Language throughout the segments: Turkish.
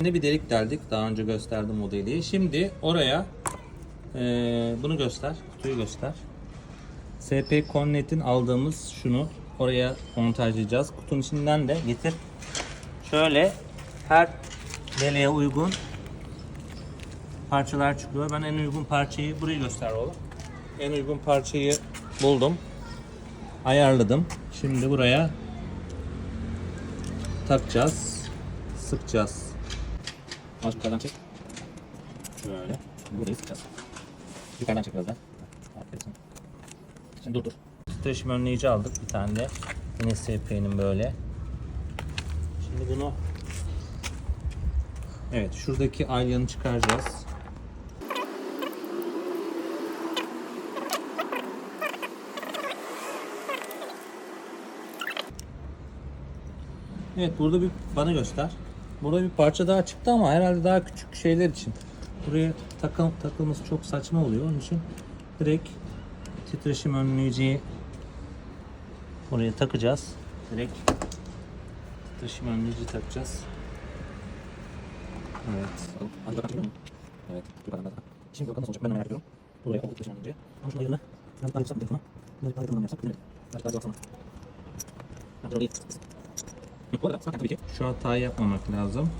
Yine bir delik deldik. Daha önce gösterdim modeli. Şimdi oraya eee, bunu göster. Kutuyu göster. SP Connect'in aldığımız şunu oraya montajlayacağız. Kutunun içinden de getir. Şöyle her deliğe uygun parçalar çıkıyor. Ben en uygun parçayı burayı göster oğlum. En uygun parçayı buldum. Ayarladım. Şimdi buraya takacağız. Sıkacağız. Az yukarıdan çek. Şöyle. Burayı sıkacağız. Yukarıdan çek biraz daha. Aferin. Şimdi dur dur. Titreşim önleyici aldık bir tane de. Yine SP'nin böyle. Şimdi bunu Evet şuradaki alyanı çıkaracağız. Evet burada bir bana göster. Burada bir parça daha çıktı ama herhalde daha küçük şeyler için. Buraya takıl, takılması çok saçma oluyor. Onun için direkt titreşim önleyiciyi oraya takacağız. Direkt titreşim önleyici takacağız. Evet. Evet. Şimdi bakalım nasıl olacak ben merak ediyorum. Buraya aldık titreşim önleyici. Ama şunun ayarını biraz daha yüksek bir telefona. Biraz daha yakından yapsak. Biraz daha baksana. Hadi orayı. Bu arada zaten tabii ki şu hatayı yapmamak lazım.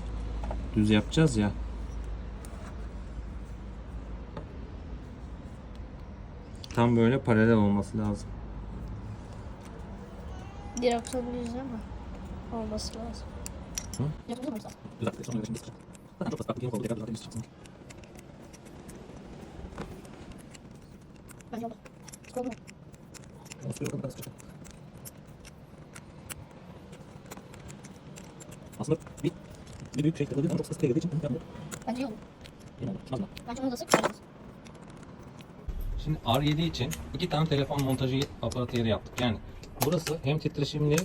Düz yapacağız ya. Tam böyle paralel olması lazım. Düz değil mi? Olması lazım. Hı? Zaten? Bir dakika sonra şimdi sıkacağım. Zaten çok. Bak, bir oldu. Tekrar? Nasıl bir kadar sıkacağım. Aslında bir, bir büyük şey yapıldı ama çok sıkı geldiği için ben bu. Bence iyi oldu. Şuna bak. Bence onu da sık. Şimdi R7 için iki tane telefon montajı aparatı yeri yaptık. Yani burası hem titreşimli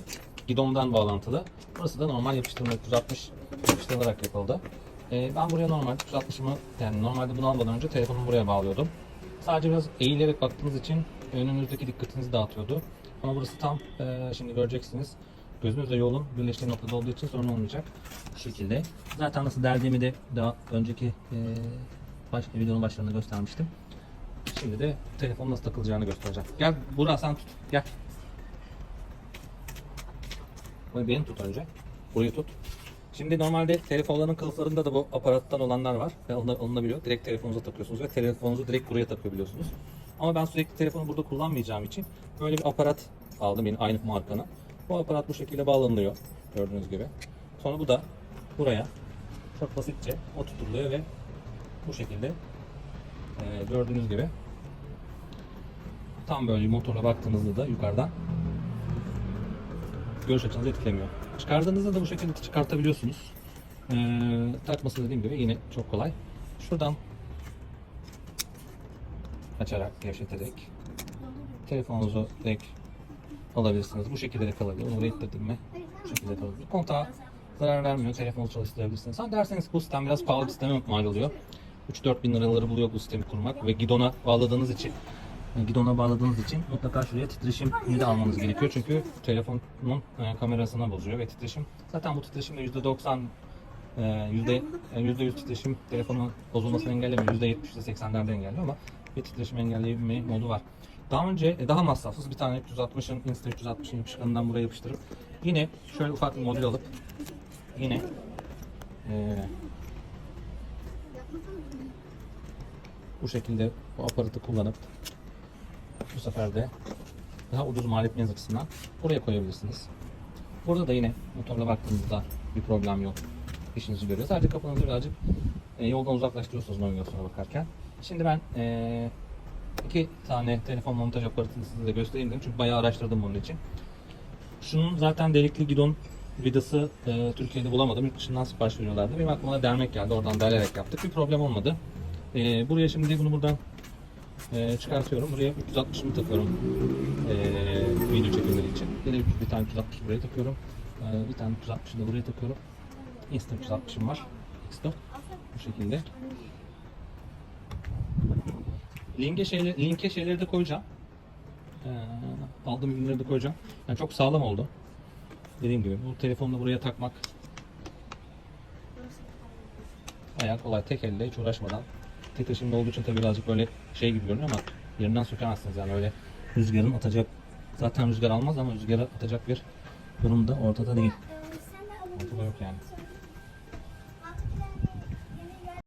gidondan bağlantılı. Burası da normal yapıştırma 360 yapıştırılarak yapıldı. Ee, ben buraya normal 360'ımı yani normalde bunu almadan önce telefonumu buraya bağlıyordum. Sadece biraz eğilerek baktığınız için önünüzdeki dikkatinizi dağıtıyordu. Ama burası tam e, şimdi göreceksiniz. Gözünüzle yolun birleştiği noktada olduğu için sorun olmayacak. Bu şekilde. Zaten nasıl deldiğimi de daha önceki e, baş, videonun başlarında göstermiştim. Şimdi de telefon nasıl takılacağını göstereceğim. Gel Burak sen tut. Gel. Bunu beni tut önce. Burayı tut. Şimdi normalde telefonların kılıflarında da bu aparattan olanlar var. Ve onlar alınabiliyor. Direkt telefonunuza takıyorsunuz ve telefonunuzu direkt buraya takabiliyorsunuz. Ama ben sürekli telefonu burada kullanmayacağım için böyle bir aparat aldım yine aynı markanın. Bu aparat bu şekilde bağlanıyor. Gördüğünüz gibi. Sonra bu da buraya çok basitçe oturtuluyor ve bu şekilde ee, gördüğünüz gibi tam böyle motora baktığınızda da yukarıdan görüş açınızı etkilemiyor. Çıkardığınızda da bu şekilde çıkartabiliyorsunuz. Ee, takması dediğim gibi yine çok kolay. Şuradan açarak gevşeterek telefonunuzu direkt alabilirsiniz. Bu şekilde de kalabilir. Onu ittirdim şekilde kalabilir. Kontağa zarar vermiyor. Telefonu çalıştırabilirsiniz. Ha derseniz bu sistem biraz pahalı bir sisteme mal oluyor. 3-4 bin liraları buluyor bu sistemi kurmak ve gidona bağladığınız için gidona bağladığınız için mutlaka şuraya titreşimini de almanız gerekiyor. Çünkü telefonun e, kamerasına bozuyor ve titreşim zaten bu titreşim de %90 e, yüzde e, yüzde yüz titreşim telefonun bozulmasını engellemiyor. Yüzde yetmiş, yüzde seksenlerde engelliyor ama bir titreşim engelleme modu var. Daha önce e, daha masrafsız bir tane 360'ın Insta 360'ın yapışkanından buraya yapıştırıp yine şöyle ufak bir modül alıp yine e, bu şekilde bu aparatı kullanıp bu sefer de daha ucuz mal etmeniz açısından buraya koyabilirsiniz. Burada da yine motorla baktığınızda bir problem yok. İşinizi görüyor. Sadece kafanızı birazcık e, yoldan uzaklaştırıyorsunuz navigasyona bakarken. Şimdi ben e, iki tane telefon montaj aparatını size göstereyim dedim. Çünkü bayağı araştırdım bunun için. Şunun zaten delikli gidon vidası e, Türkiye'de bulamadım. Yurt dışından sipariş veriyorlardı. Benim aklıma dermek geldi. Oradan delerek yaptık. Bir problem olmadı. E, buraya şimdi bunu buradan e, çıkartıyorum. Buraya 360'ımı takıyorum. E, video çekimleri için. Yine bir tane 360 buraya takıyorum. E, bir tane 360'ı da buraya takıyorum. Insta 360'ım var. Insta. Bu şekilde. Linke şeyleri, linke şeyleri de koyacağım. E, aldığım ürünleri de koyacağım. Yani çok sağlam oldu. Dediğim gibi bu telefonu da buraya takmak Bayağı kolay. Tek elle hiç uğraşmadan. Titreşimli olduğu için tabii birazcık böyle şey gibi görünüyor ama yerinden sökemezsiniz yani öyle rüzgarın atacak zaten rüzgar almaz ama rüzgarı atacak bir durum da ortada değil. Ortada yok yani.